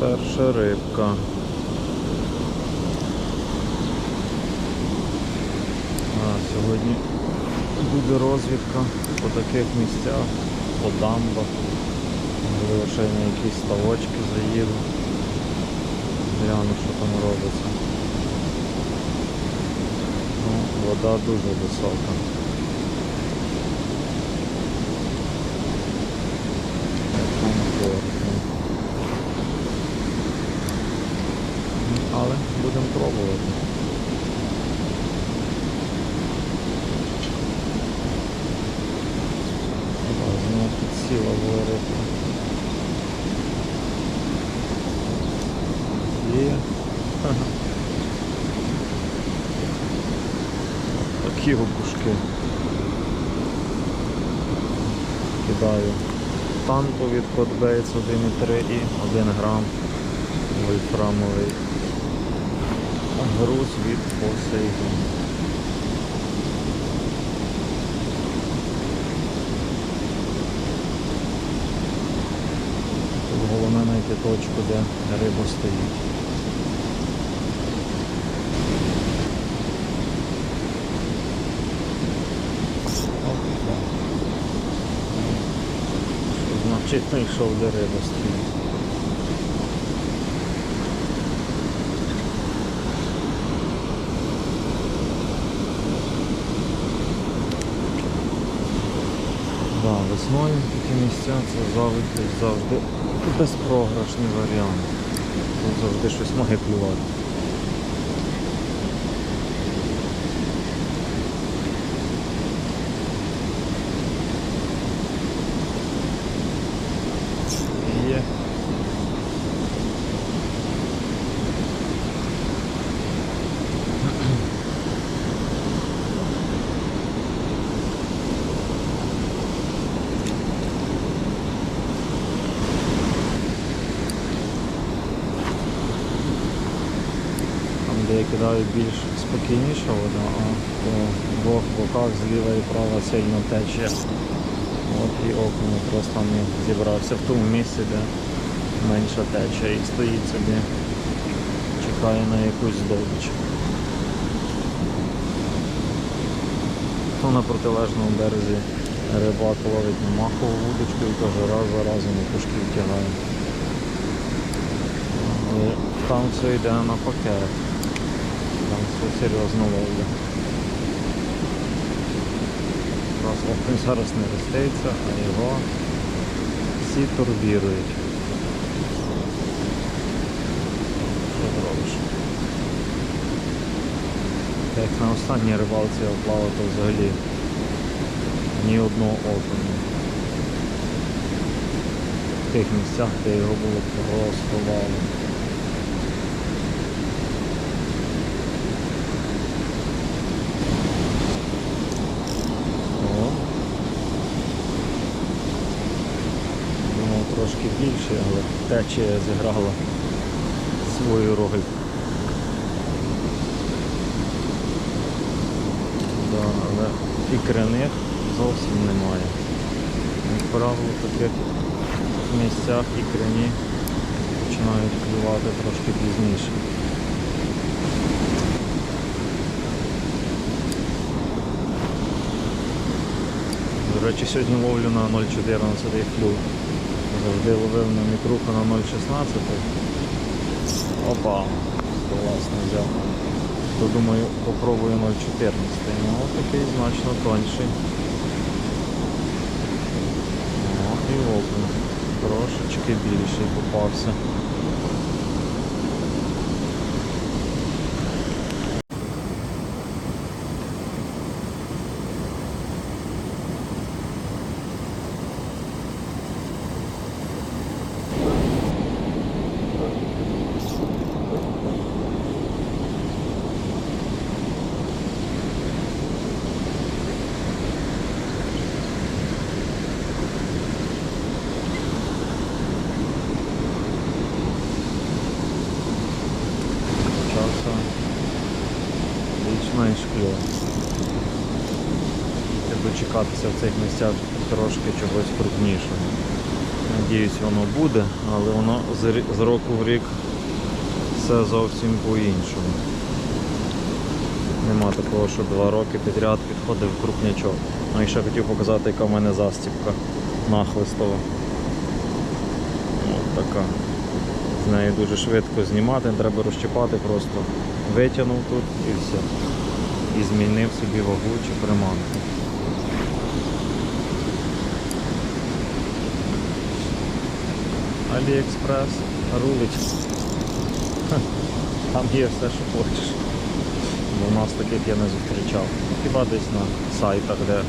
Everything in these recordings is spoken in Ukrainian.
Перша рибка. А, сьогодні буде розвідка по таких місцях, по дамбах. Можливо, ще на якісь ставочки заїду. Гляну, що там робиться. Ну, вода дуже висока. Комфортно. Ну, Але будемо пробувати. Так, Знову підсіла вирити. Є. Такі опушки. Кидаю танку від Codebase 1.3 і 1 грам вольфрамовий груз від. Тут головне знайти точку, де риба стоїть. Що Значить знайшов, де риба стоїть. Да, весною такі місця це завжди, завжди безпрограшний варіант. Тут завжди щось має клювати. Є. Там, де більш спокійніша вода, а по двох боках зліва і права сильно тече. От і якраз там і зібрався в тому місці, де менша тече і стоїть собі, чекає на якусь здобич. То на протилежному березі рибак ловить на махову вудочку і теж раз за разом і пушки втягає. Там все йде на пакет. Все серйозно ловля. Раз окунь зараз не ростеться, а його всі турбірують. Як на останній рибалці я плавав, то взагалі ні одного окуня. В тих місцях, де його було просто валом. О. Думав трошки більше, але течія зіграла свою роль. Да, але ікриних зовсім немає. Як правило, в таких місцях ікрині починають клювати трошки пізніше. До речі, сьогодні ловлю на 0,14 клюв. Завжди ловив на мікруху на 0,16. Опа, класно взяв. То думаю, попробую 0,14. Ну такий значно тонший. О, і опен. Трошечки більший попався. Треба в цих місцях трошки чогось крупнішого. Надіюсь, воно буде, але воно з, року в рік все зовсім по-іншому. Нема такого, що два роки підряд підходив крупнячок. Ну і ще хотів показати, яка в мене застіпка нахлистова. От така. З нею дуже швидко знімати, не треба розчіпати, просто витягнув тут і все. І змінив собі вагу чи приманку. Аліекспрес рулить. Там є все, що хочеш. Бо у нас таких я не зустрічав. Хіба десь на сайтах, де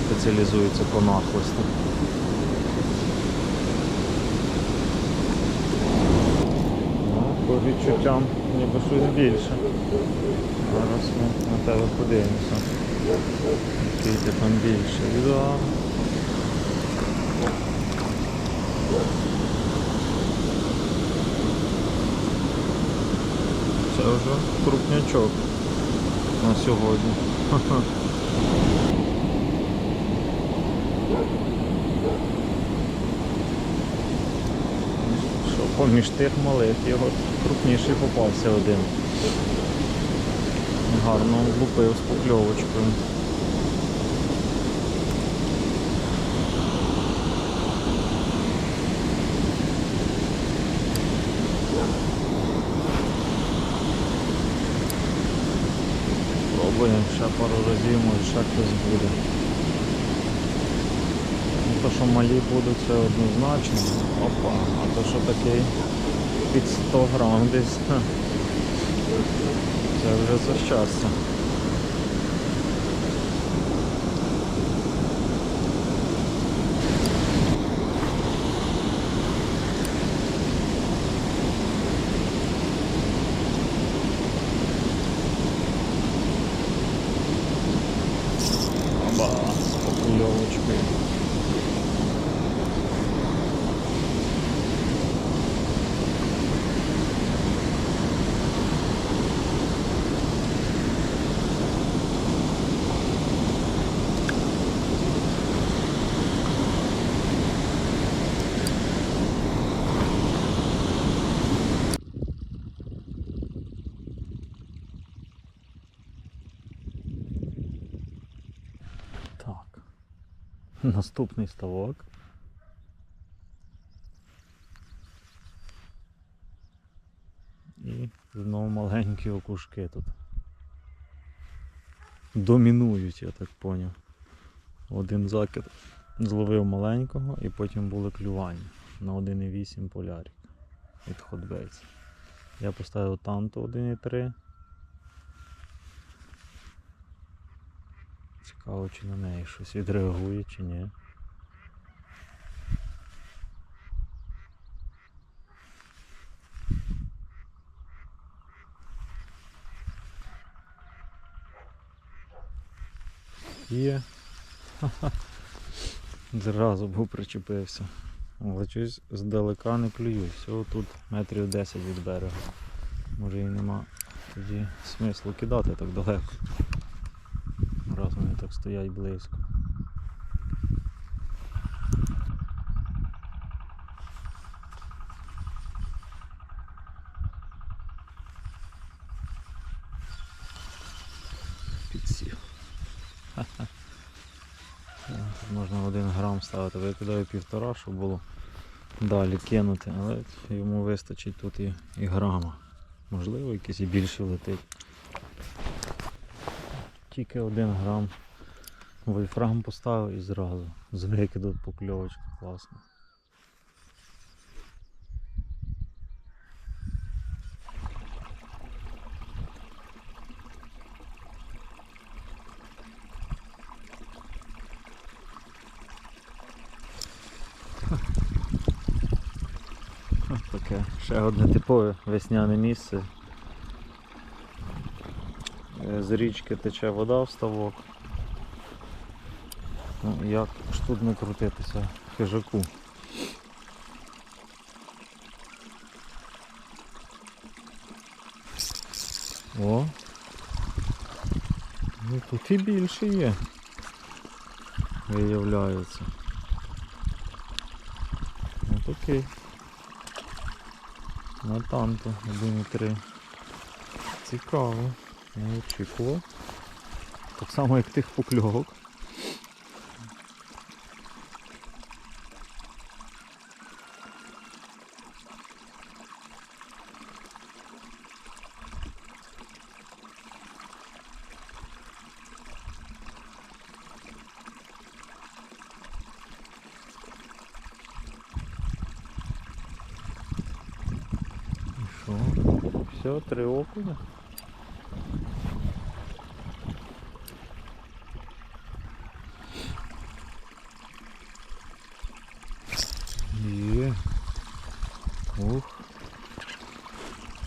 спеціалізуються по нахлисту. Ну, по відчуттям ніби щось більше. Зараз ми на тебе подивимося. Який ти там більше. Да. Це вже крупнячок на сьогодні. Що поміж тих малих його крупніший попався один. Гарно влупив з покльовочкою. Пробуємо ще пару разів, може ще хтось буде. Ну, то, що малі будуть, це однозначно. Опа, а то що такий під 100 грам десь. Це вже за щастя. Оба, з покльовочкою. Так. Наступний ставок. І знову маленькі окушки тут. Домінують, я так поняв. Один закид зловив маленького і потім були клювання на 1,8 полярик від Hotbaits. Я поставив танту 1,3. Цікаво, чи на неї щось відреагує, чи ні. Є. Зразу був причепився. Але щось здалека не клюю. Всього тут метрів 10 від берега. Може і нема тоді смислу кидати так далеко. Стоять близько. Підсів. Тут Можна один грам ставити, викидаю півтора, щоб було далі кинути, але йому вистачить тут і, і грама. Можливо, якийсь і більше летить. Тільки один грам. Вольфрам поставив і зразу. З викиду покльовочка класно. Таке ще одне типове весняне місце. Е, З річки тече вода в ставок. Ну, як ж тут не крутитися хижаку. О! Ну тут і більше є. Виявляється. такий. На танту 1,3. Цікаво. Не очікував. Так само як тих покльовок. І що? Все, три окуня. Є. Ух.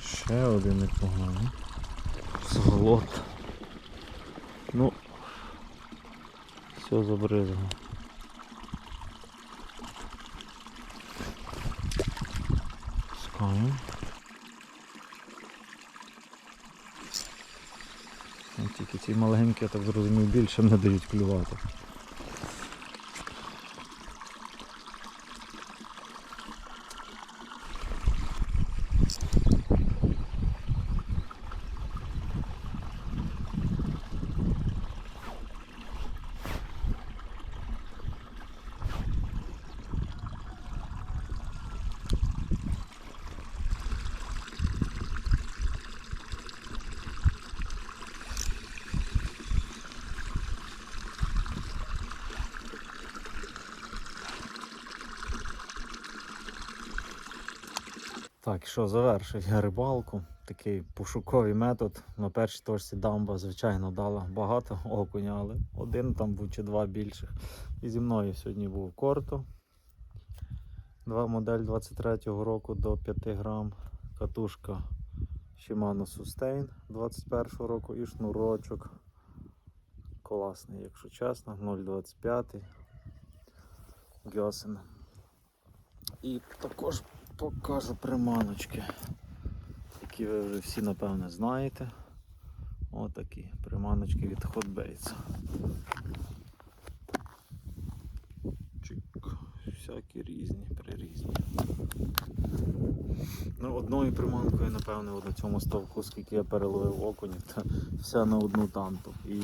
Ще один непоганий. Зголот. Ну. Все забризгало. Пускаємо. Ну, Тільки ці маленькі, я так зрозумів, більше не дають клювати. Так, що завершив я рибалку. Такий пошуковий метод. На першій точці дамба, звичайно, дала багато окуня, але один там був чи два більших. І зі мною сьогодні був корто. Два модель 23-го року до 5 грам. Катушка Shimano Sustain 21-го року і шнурочок. Класний, якщо чесно, 0,25 Гьосен. І також покажу приманочки, які ви вже всі напевне знаєте. Отакі приманочки від Hotbaits. Чик. Всякі різні, прирізні. Ну, одною приманкою, напевне, на цьому ставку, скільки я переловив окунів, то вся на одну танту. І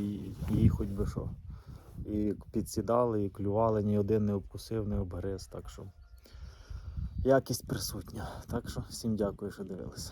їй хоч би що. І підсідали, і клювали, ні один не обкусив, не обгриз. Так що якість присутня. Так що всім дякую, що дивилися.